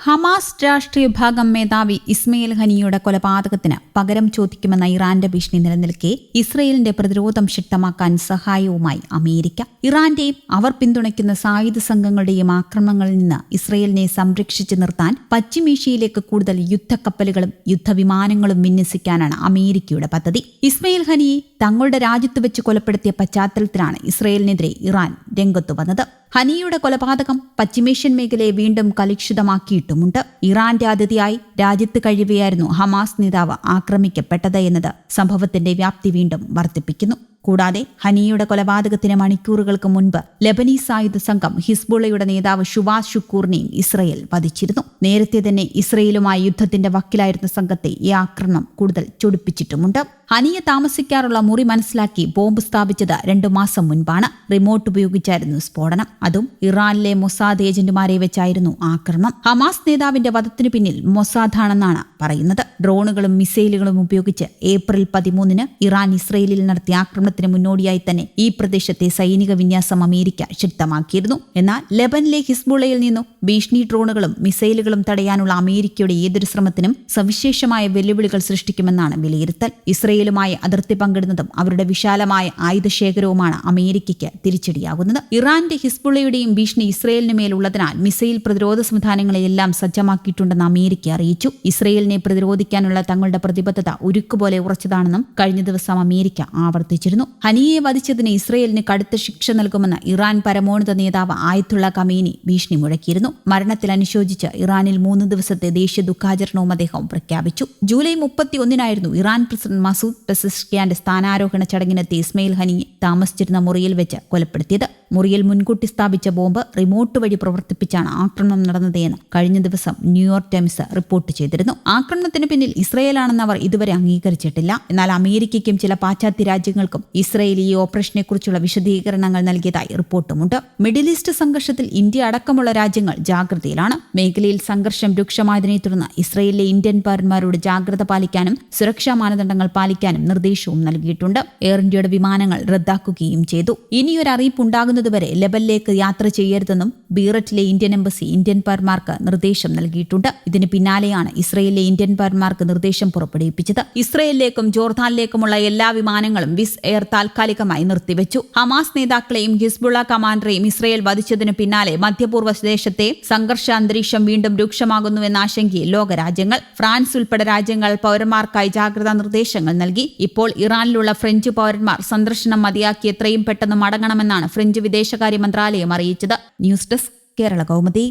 Hamas രാഷ്ട്രീയ വിഭാഗം മേധാവി ഇസ്മയിൽ ഹനിയുടെ കൊലപാതകത്തിന് പകരം ചോദിക്കുമെന്ന ഇറാന്റെ ഭീഷണി നിലനിൽക്കെ ഇസ്രയേലിന്റെ പ്രതിരോധം ശക്തമാക്കാൻ സഹായവുമായി അമേരിക്ക. ഇറാന്റെയും അവർ പിന്തുണയ്ക്കുന്ന സായുധ സംഘങ്ങളുടെയും ആക്രമണങ്ങളിൽ നിന്ന് ഇസ്രയേലിനെ സംരക്ഷിച്ചു നിർത്താൻ പശ്ചിമേഷ്യയിലേക്ക് കൂടുതൽ യുദ്ധക്കപ്പലുകളും യുദ്ധവിമാനങ്ങളും വിന്യസിക്കാനാണ് അമേരിക്കയുടെ പദ്ധതി. ഇസ്മയിൽ ഹനിയെ തങ്ങളുടെ രാജ്യത്ത് വെച്ച് കൊലപ്പെടുത്തിയ പശ്ചാത്തലത്തിലാണ് ഇസ്രയേലിനെതിരെ ഇറാൻ രംഗത്തു വന്നത്. ഹനിയുടെ കൊലപാതകം പശ്ചിമേഷ്യൻ മേഖലയെ വീണ്ടും കലുഷിതമാക്കിയിട്ടുമുണ്ട്. ഇറാന്റെ അതിഥിയായി രാജ്യത്ത് കഴിയുകയായിരുന്നു ഹമാസ് നേതാവ് ആക്രമിക്കപ്പെട്ടത് എന്നത് സംഭവത്തിന്റെ വ്യാപ്തി വീണ്ടും വർദ്ധിപ്പിക്കുന്നു. കൂടാതെ ഹനിയുടെ കൊലപാതകത്തിന് മണിക്കൂറുകൾക്ക് മുൻപ് ലബനീസ് ആയുധ സംഘം ഹിസ്ബുള്ളയുടെ നേതാവ് ഷുവാസ് ഷുക്കൂറിനെയും ഇസ്രയേൽ വധിച്ചിരുന്നു. നേരത്തെ തന്നെ ഇസ്രയേലുമായി യുദ്ധത്തിന്റെ വക്കിലായിരുന്ന സംഘത്തെ ഈ ആക്രമണം കൂടുതൽ ചൊടിപ്പിച്ചിട്ടുമുണ്ട്. ഹനിയെ താമസിക്കാറുള്ള മുറി മനസ്സിലാക്കി ബോംബ് സ്ഥാപിച്ചത് രണ്ടു മാസം മുൻപാണ്. റിമോട്ട് ഉപയോഗിച്ചായിരുന്നു സ്ഫോടനം. അതും ഇറാനിലെ മൊസാദ് ഏജന്റുമാരെ വെച്ചായിരുന്നു ആക്രമണം. ഹമാസ് നേതാവിന്റെ വധത്തിനു പിന്നിൽ മൊസാദാണെന്നാണ് പറയുന്നത്. ഡ്രോണുകളും മിസൈലുകളും ഉപയോഗിച്ച് ഏപ്രിൽ പതിമൂന്നിന് ഇറാൻ ഇസ്രയേലിൽ നടത്തിയ ആക്രമണത്തിന് മുന്നോടിയായി തന്നെ ഈ പ്രദേശത്തെ സൈനിക വിന്യാസം അമേരിക്ക ശക്തമാക്കിയിരുന്നു. എന്നാൽ ലെബനിലെ ഹിസ്ബുളയിൽ നിന്നും ഭീഷണി ഡ്രോണുകളും മിസൈലുകളും തടയാനുള്ള അമേരിക്കയുടെ ഏതൊരു ശ്രമത്തിനും സവിശേഷമായ വെല്ലുവിളികൾ സൃഷ്ടിക്കുമെന്നാണ് വിലയിരുത്തൽ. ഇസ്രയേൽ ഇസ്രയേലുമായി അതിർത്തി പങ്കിടുന്നതും അവരുടെ വിശാലമായ ആയുധശേഖരവുമാണ് അമേരിക്കയ്ക്ക് തിരിച്ചടിയാകുന്നത്. ഇറാന്റെ ഹിസ്ബുള്ളയുടെയും ഭീഷണി ഇസ്രയേലിന് മേലുള്ളതിനാൽ മിസൈൽ പ്രതിരോധ സംവിധാനങ്ങളെയെല്ലാം സജ്ജമാക്കിയിട്ടുണ്ടെന്ന് അമേരിക്ക അറിയിച്ചു. ഇസ്രയേലിനെ പ്രതിരോധിക്കാനുള്ള തങ്ങളുടെ പ്രതിബദ്ധത ഉരുക്കുപോലെ ഉറച്ചതാണെന്നും കഴിഞ്ഞ ദിവസം അമേരിക്ക ആവർത്തിച്ചിരുന്നു. ഹനിയെ വധിച്ചതിന് ഇസ്രയേലിന് കടുത്ത ശിക്ഷ നൽകുമെന്ന് ഇറാൻ പരമോന്നത നേതാവ് ആയത്തുള്ള കമീനി ഭീഷണി മുഴക്കിയിരുന്നു. മരണത്തിൽ അനുശോചിച്ച് ഇറാനിൽ മൂന്ന് ദിവസത്തെ ദേശീയ ദുഃഖാചരണവും അദ്ദേഹം പ്രഖ്യാപിച്ചു. ജൂലൈ മുപ്പത്തിയൊന്നിനായിരുന്നു ഇറാൻ പ്രസിഡന്റ് മസൂദ് മസൂദ് പെസിസ്കിയാന്റെ സ്ഥാനാരോഹണ ചടങ്ങിനെത്തി ഇസ്മയിൽ ഹനി താമസിച്ചിരുന്ന മുറിയിൽ വെച്ച് കൊലപ്പെടുത്തിയത്. മുറിയിൽ മുൻകൂട്ടി സ്ഥാപിച്ച ബോംബ് റിമോട്ട് വഴി പ്രവർത്തിപ്പിച്ചാണ് ആക്രമണം നടന്നതെന്ന് കഴിഞ്ഞ ദിവസം ന്യൂയോർക്ക് ടൈംസ് റിപ്പോർട്ട് ചെയ്തിരുന്നു. ആക്രമണത്തിന് പിന്നിൽ ഇസ്രയേലാണെന്ന് അവർ ഇതുവരെ അംഗീകരിച്ചിട്ടില്ല. എന്നാൽ അമേരിക്കയ്ക്കും ചില പാശ്ചാത്യ രാജ്യങ്ങൾക്കും ഇസ്രയേൽ ഈ ഓപ്പറേഷനെക്കുറിച്ചുള്ള വിശദീകരണങ്ങൾ നൽകിയതായി റിപ്പോർട്ടുമുണ്ട്. മിഡിൽ ഈസ്റ്റ് സംഘർഷത്തിൽ ഇന്ത്യ അടക്കമുള്ള രാജ്യങ്ങൾ ജാഗ്രതയിലാണ്. മേഖലയിൽ സംഘർഷം രൂക്ഷമായതിനെ തുടർന്ന് ഇസ്രയേലിലെ ഇന്ത്യൻ പൗരന്മാരോട് ജാഗ്രത പാലിക്കാനും സുരക്ഷാ മാനദണ്ഡങ്ങൾ പാലിക്കാനും നിർദ്ദേശവും നൽകിയിട്ടുണ്ട്. എയർ ഇന്ത്യയുടെ വിമാനങ്ങൾ റദ്ദാക്കുകയും ചെയ്തു. ഇനിയൊരു അറിയിപ്പ് ഉണ്ടാകുന്നതുവരെ ലബലിലേക്ക് യാത്ര ചെയ്യരുതെന്നും ബീററ്റിലെ ഇന്ത്യൻ എംബസി ഇന്ത്യൻ പൗരന്മാർക്ക് നിർദ്ദേശം നൽകിയിട്ടുണ്ട്. ഇതിന് പിന്നാലെയാണ് ഇസ്രയേലിലെ ഇന്ത്യൻ പൗരന്മാർക്ക് നിർദ്ദേശം പുറപ്പെടുവിപ്പിച്ചത്. ഇസ്രയേലിലേക്കും ജോർദാനിലേക്കുമുള്ള എല്ലാ വിമാനങ്ങളും വിസ് എയർ താൽക്കാലികമായി നിർത്തിവെച്ചു. ഹമാസ് നേതാക്കളെയും ഹിസ്ബുള്ള കമാൻഡറെയും ഇസ്രയേൽ വധിച്ചതിനു പിന്നാലെ മധ്യപൂർവ ദേശത്തെ സംഘർഷ അന്തരീക്ഷം വീണ്ടും രൂക്ഷമാകുന്നുവെന്ന ആശങ്കയിൽ ലോകരാജ്യങ്ങൾ ഫ്രാൻസ് ഉൾപ്പെടെ രാജ്യങ്ങൾ പൗരന്മാർക്കായി ജാഗ്രതാ നിർദ്ദേശങ്ങൾ നൽകി. ഇപ്പോൾ ഇറാനിലുള്ള ഫ്രഞ്ച് പൗരന്മാർ സന്ദർശനം മതിയാക്കി എത്രയും പെട്ടെന്ന് മടങ്ങണമെന്നാണ് ഫ്രഞ്ച് വിദേശകാര്യ മന്ത്രാലയം അറിയിച്ചത്. News desk Kerala Kaumudi.